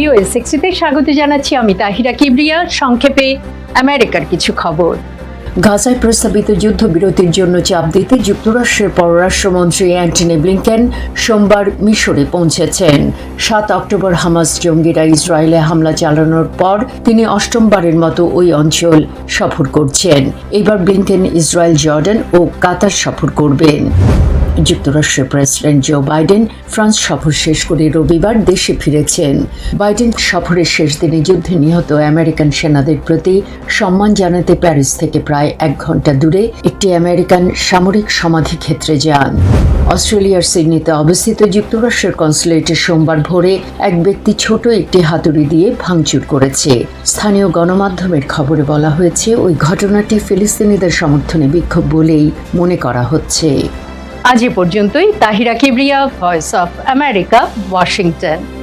Radio এসএক্সিতে স্বাগত জানাচ্ছি আমি তাহিরা কিবরিয়া সংক্ষেপে আমেরিকার কিছু খবর। গাজায় প্রস্তাবিত যুদ্ধবিরতির জন্য চাপ দিতে যুক্তরাষ্ট্রের পররাষ্ট্রমন্ত্রী অ্যান্টনি ব্লিংকেন সোমবার মিশরে পৌঁছেছেন। সাত অক্টোবর হামাস জঙ্গিরা ইসরায়েলে হামলা চালানোর পর তিনি অষ্টমবারের মতো ওই অঞ্চল সফর করছেন। এবার ব্লিংকেন ইসরায়েল, জর্ডান ও কাতার সফর করবেন। যুক্তরাষ্ট্রের প্রেসিডেন্ট জো বাইডেন ফ্রান্স সফর শেষ করে রবিবার দেশে ফিরেছেন। বাইডেন সফরের শেষ দিনে যুদ্ধে নিহত আমেরিকান সেনাদের প্রতি সম্মান জানাতে প্যারিস থেকে প্রায় এক ঘণ্টা দূরে একটি আমেরিকান সামরিক সমাধি ক্ষেত্রে যান। অস্ট্রেলিয়ার সিডনিতে অবস্থিত যুক্তরাষ্ট্রের কনসুলেটে সোমবার ভোরে এক ব্যক্তি ছোট একটি হাতুড়ি দিয়ে ভাঙচুর করেছে। স্থানীয় গণমাধ্যমের খবরে বলা হয়েছে, ওই ঘটনাটি ফিলিস্তিনিদের সমর্থনে বিক্ষোভ বলেই মনে করা হচ্ছে। আজ এ পর্যন্তই Tahira Kibria voice of America Washington